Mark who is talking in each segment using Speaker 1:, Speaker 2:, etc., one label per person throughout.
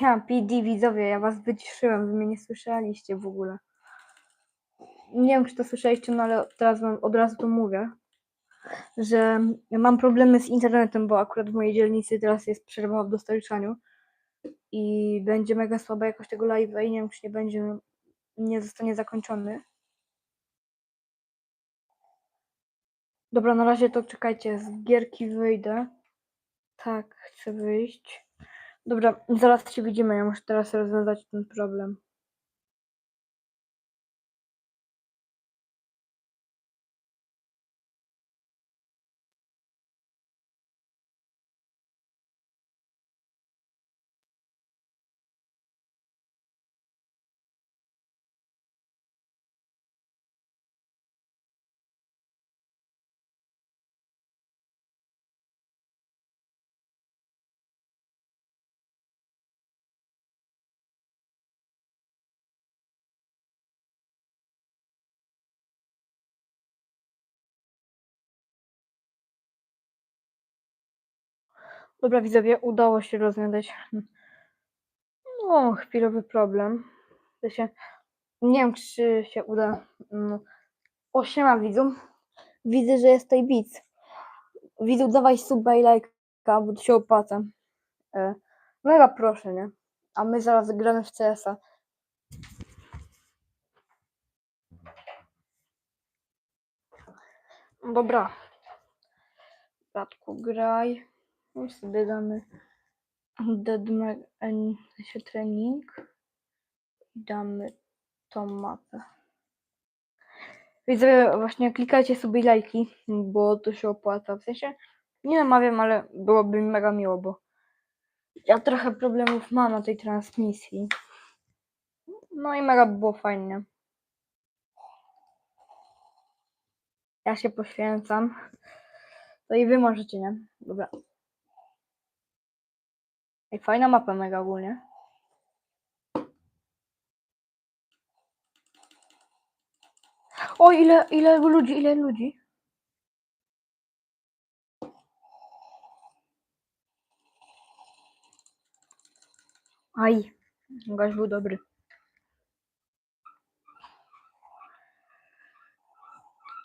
Speaker 1: Ja, PD, widzowie, ja was wyciszyłem, wy mnie nie słyszeliście w ogóle. Nie wiem, czy to słyszeliście, no ale teraz wam od razu to mówię, że mam problemy z internetem, bo akurat w mojej dzielnicy teraz jest przerwa w dostarczaniu i będzie mega słaba jakość tego live'a i nie wiem, czy nie będzie, nie zostanie zakończony. Dobra, na razie to czekajcie, z gierki wyjdę. Tak, chcę wyjść. Dobra, zaraz się widzimy, ja muszę teraz rozwiązać ten problem. Dobra, widzowie, udało się rozwiązać no, chwilowy problem. W sensie, nie wiem, czy się uda. Mm, O, siema widzu. Widzę, że jest tutaj widz. Widzu, dawaj suba i lajka, bo to się opłaca. Mega proszę, nie? A my zaraz gramy w CS-a. Dobra. Bratku, graj. Sobie damy się trening. I damy tą mapę. Widzowie, właśnie klikajcie sobie lajki, bo to się opłaca. W sensie, nie namawiam, ale byłoby mi mega miło, bo ja trochę problemów mam na tej transmisji. No i mega by było fajnie. Ja się poświęcam. To i wy możecie, nie? Dobra. Ej, fajna mapa mega ogólnie. O, ile, ile ludzi, ile ludzi. Aj, gość był dobry.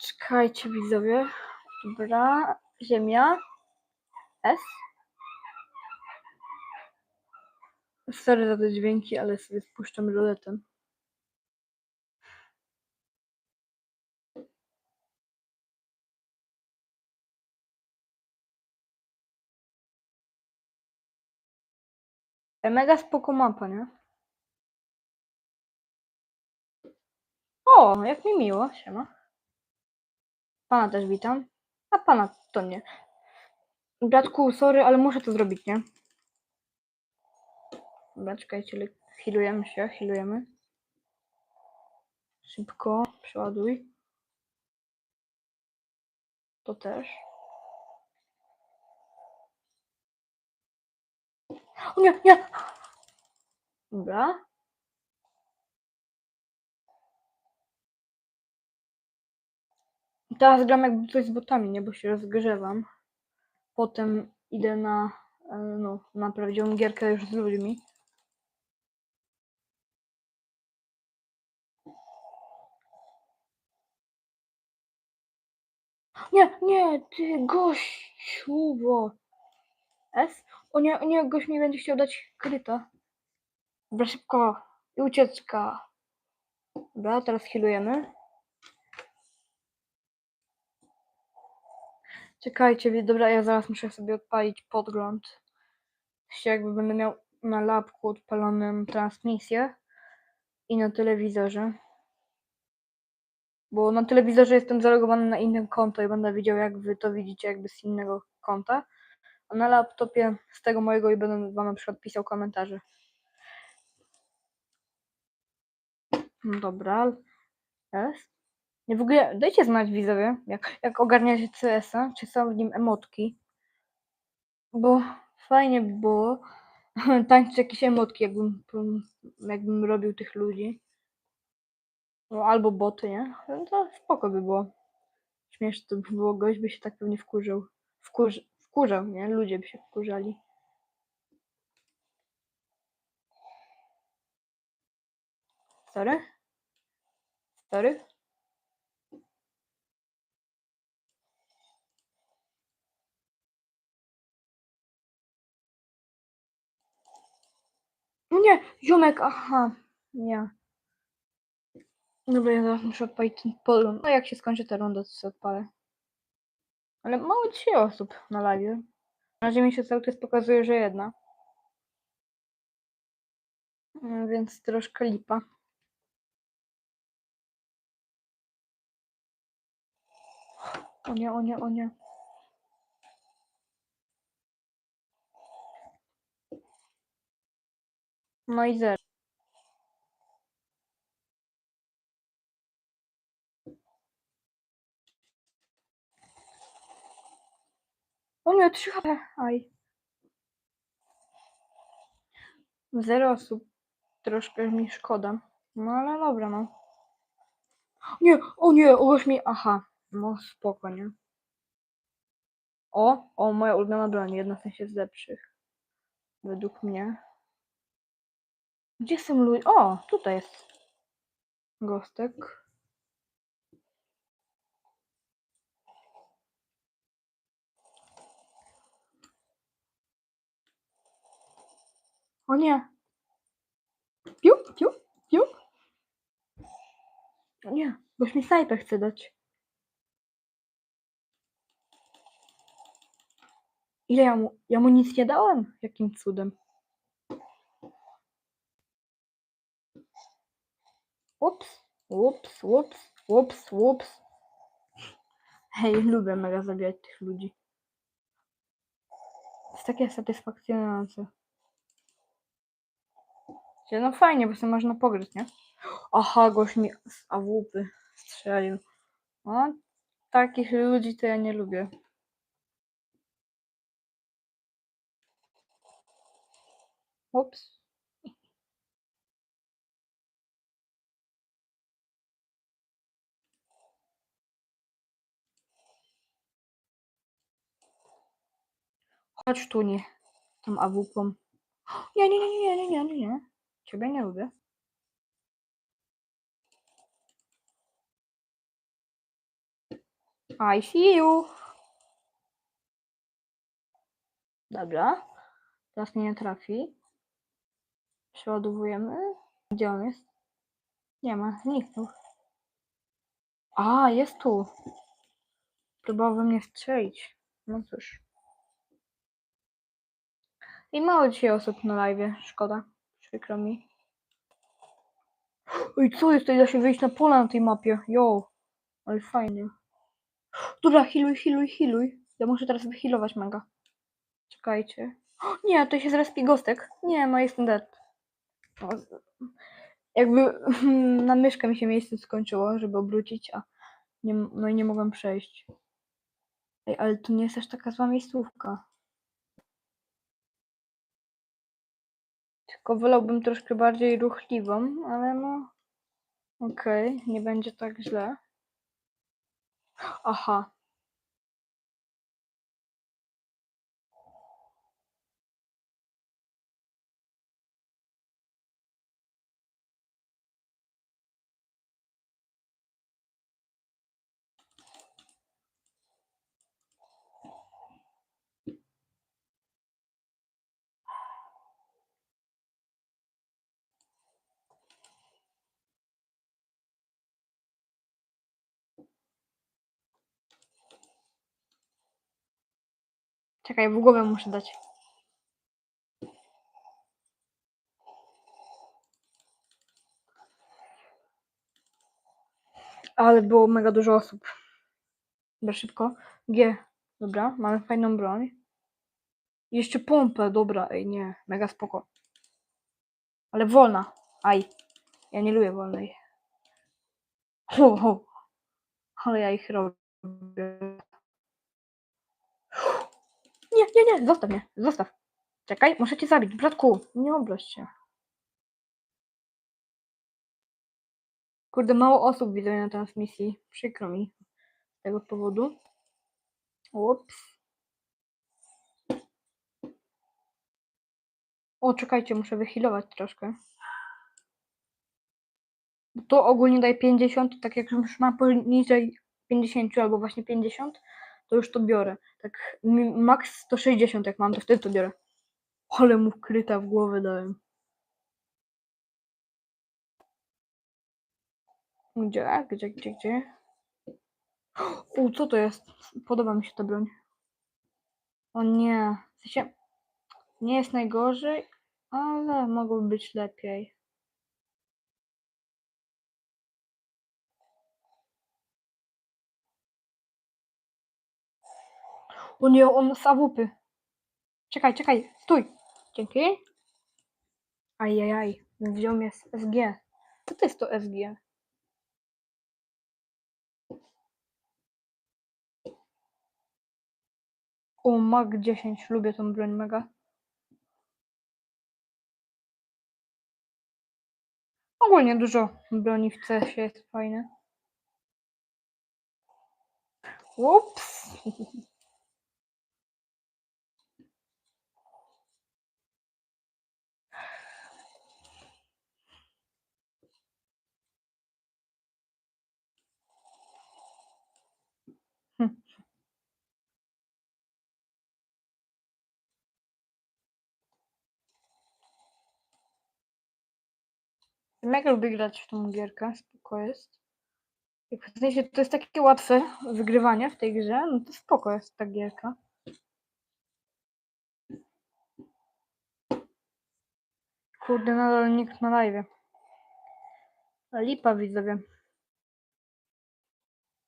Speaker 1: Czekajcie widzowie. Dobra, ziemia. S. Sorry za te dźwięki, ale sobie spuszczam roletem. E, Mega spoko mapa, nie? O, jak mi miło, siema. Pana też witam. A pana to nie. Bratku, sorry, ale muszę to zrobić, nie? Dobra, czekajcie, healujemy się, healujemy. Szybko, przeładuj. To też. O nie, nie! Dobra. Teraz gram jakby coś z botami, nie? Bo się rozgrzewam. Potem idę na, e, no, na prawdziwą gierkę już z ludźmi. Nie, nie, ty gościuwo. S? O nie, nie, gość mi będzie chciał dać kryta. Dobra, szybko. I ucieczka. Dobra, teraz healujemy. Czekajcie, dobra, ja zaraz muszę sobie odpalić podgląd. Się jakby będę miał na lapku odpaloną transmisję i na telewizorze. Bo na telewizorze jestem zalogowany na innym konto i będę widział, jak wy to widzicie, jakby z innego konta. A na laptopie z tego mojego i będę wam na przykład pisał komentarze. No Dobra. Jest. Nie w ogóle dajcie znać widzowie, jak, jak ogarniacie CS-a, czy są w nim emotki. Bo fajnie by było tańczyć jakieś emotki, jakbym, jakbym robił tych ludzi. No, albo boty, nie? No to spoko by było. Śmieszne to by było, gość by się tak pewnie wkurzył. Wkurz, wkurzał, nie? Ludzie by się wkurzali. Stary? Stary? No nie, ziomek, aha, nie. Dobra, ja zaraz muszę odpalić ten polon. No jak się skończy ta runda, to sobie odpalę. Ale mało dzisiaj osób na live. Na razie mi się cały czas pokazuje, że jedna. Mm, Więc troszkę lipa. O nie, o nie, o nie. No i zero. 3 HP. Aj. Zero osób. Troszkę mi szkoda. No ale dobra, no. Nie, o nie, uwierz mi. Aha. No spoko, nie? O, o, moja ulubiona broń. Jedna z sensie z lepszych. Według mnie. Gdzie są ludzie? O, tutaj jest. Gostek. O nie. Piu, piu, piu. O nie, boś mi snajper chce dać. Ile ja mu, ja mu nic nie dałem? Jakim cudem? Ups, ups, ups, ups, ups. Hej, lubię mega zabijać tych ludzi. Jest takie satysfakcjonujące. No fajnie, bo sobie można pogryźć, nie? Aha, gość mi z AWP strzelił. No, takich ludzi to ja nie lubię. Ups. Chodź tu, nie. Tą. Nie, nie, nie, nie, nie, nie, nie, nie. Ciebie nie lubię. I see you. Dobra. Teraz mnie nie trafi. Przeładowujemy. Gdzie on jest? Nie ma, zniknął. A, jest tu. Próbował mnie strzelić. No cóż. I mało dzisiaj osób na live. Szkoda. Przykro mi. Oj, co jest? Tutaj da się wyjść na pole na tej mapie. Yo. Ale fajnie. Dobra, healuj, healuj, healuj. Ja muszę teraz wyhealować mega. Czekajcie. Nie, tutaj się zaraz gostek. Nie, no jestem dead. O, Jakby na myszkę mi się miejsce skończyło, żeby obrócić, a nie, no i nie mogłem przejść. Ej, ale to nie jest aż taka zła miejscówka. Tylko wolałbym troszkę bardziej ruchliwą, ale no. Okej, nie będzie tak źle. Aha. Czekaj, w głowę muszę dać. Ale było mega dużo osób. Dobra, szybko. G. Dobra, mamy fajną broń. Jeszcze pompę, dobra, ej, nie, mega spoko. Ale wolna. Aj. Ja nie lubię wolnej. Ho, ho. Ale ja ich robię. Nie, nie, nie, zostaw mnie, zostaw. Czekaj, muszę cię zabić, bratku. Nie obraź się. Kurde, mało osób widzę na transmisji. Przykro mi z tego powodu. Ups. O, czekajcie, muszę wyhealować troszkę. To ogólnie daje 50, tak jak już mam poniżej 50 albo właśnie 50, to już to biorę. Tak max 160 jak mam, to wtedy to biorę. Ale mu kryta w głowę dałem. Gdzie? Gdzie, gdzie, gdzie? U, co to jest? Podoba mi się ta broń. O nie. W sensie, nie jest najgorzej, ale mogłoby być lepiej. O nie, on z. Czekaj, czekaj, stój. Dzięki. Ajajaj, wziął mnie z SG. Co to jest to SG? O, Mag 10, lubię tą broń mega. Ogólnie dużo broni w CS jest fajne. Ups. Mega lubię grać w tą gierkę, spoko jest. Jak w sensie to jest takie łatwe wygrywanie w tej grze, no to spoko jest ta gierka. Kurde, nadal nikt na live. Lipa widzowie.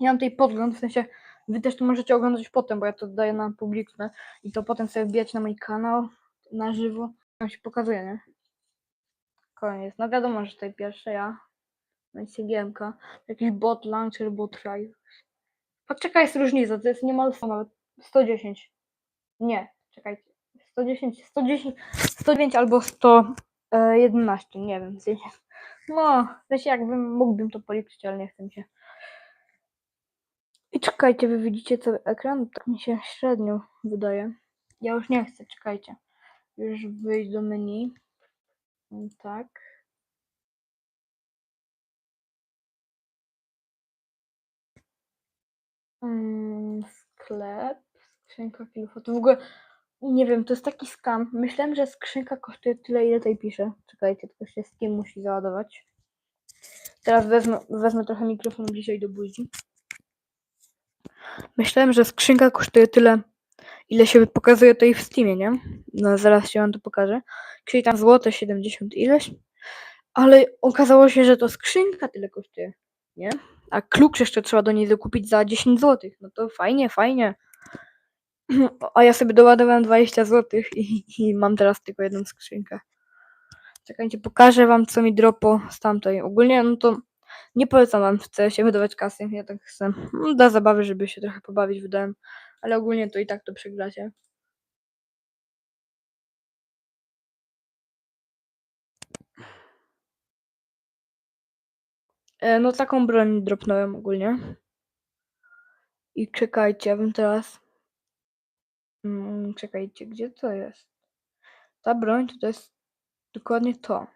Speaker 1: Ja mam tutaj podgląd, w sensie wy też to możecie oglądać potem, bo ja to daję na publiczne i to potem sobie wbijać na mój kanał na żywo. Tam się pokazuje, nie? Koniec. No wiadomo, że tutaj pierwsze ja. No i CGM-ka. Jakiś bot launcher, bot try. Poczekaj, jest różnica, to jest niemal 100 nawet. 110. Nie, czekajcie. 110, 110, 109 albo 111, nie wiem. No, wiecie, jakbym mógłbym to policzyć, ale nie chcę się. I czekajcie, wy widzicie cały ekran? Tak mi się średnio wydaje. Ja już nie chcę, czekajcie. Już wyjść do menu. Mm, Tak. Mm, sklep, skrzynka kilofotów. To w ogóle nie wiem, to jest taki skam. Myślałem, że skrzynka kosztuje tyle, ile tutaj pisze. Czekajcie, tylko się z kim musi załadować. Teraz wezmę, wezmę trochę mikrofonu bliżej do buzi. Myślałem, że skrzynka kosztuje tyle, ile się pokazuje tutaj w Steamie, nie? No zaraz się wam to pokażę. Czyli tam złote 70 ileś. Ale okazało się, że to skrzynka tyle kosztuje, nie? A klucz jeszcze trzeba do niej dokupić za 10 zł. No to fajnie, fajnie. A ja sobie doładowałem 20 zł i, i mam teraz tylko jedną skrzynkę. Czekajcie, pokażę wam co mi dropo z tamtej. Ogólnie no to nie polecam wam w CS wydawać kasy. Ja tak chcę no, dla zabawy, żeby się trochę pobawić wydałem. Ale ogólnie to i tak to przegracie. E, no taką broń dropnąłem ogólnie. I czekajcie, ja bym teraz... Mm, czekajcie, gdzie to jest? Ta broń to jest dokładnie to.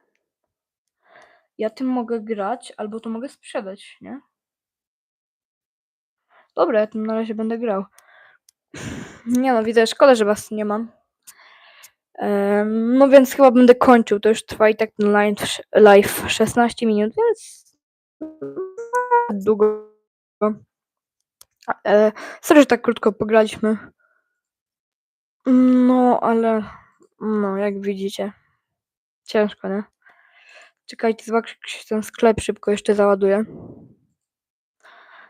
Speaker 1: Ja tym mogę grać, albo to mogę sprzedać, nie? Dobra, ja tym na razie będę grał. Nie no, widzę, szkoda, że was nie mam. Em, no więc chyba będę kończył. To już trwa i tak ten live, live 16 minut, więc długo. E, sorry, że tak krótko pograliśmy. No, ale no, jak widzicie. Ciężko, nie? Czekajcie, zobaczcie, ten sklep szybko jeszcze załaduje.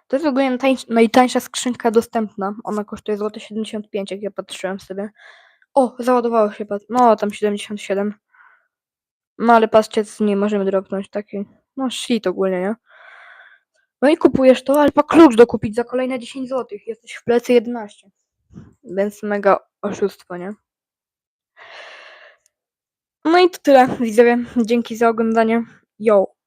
Speaker 1: To jest w ogóle najtańsza, skrzynka dostępna. Ona kosztuje złote 75, jak ja patrzyłem sobie. O, załadowało się. No, tam 77. No, ale patrzcie, z niej możemy dropnąć taki. No, shit ogólnie, nie? No i kupujesz to, ale pa klucz dokupić za kolejne 10 zł. Jesteś w plecy 11. Więc mega oszustwo, nie? No i to tyle, widzowie. Dzięki za oglądanie. Yo!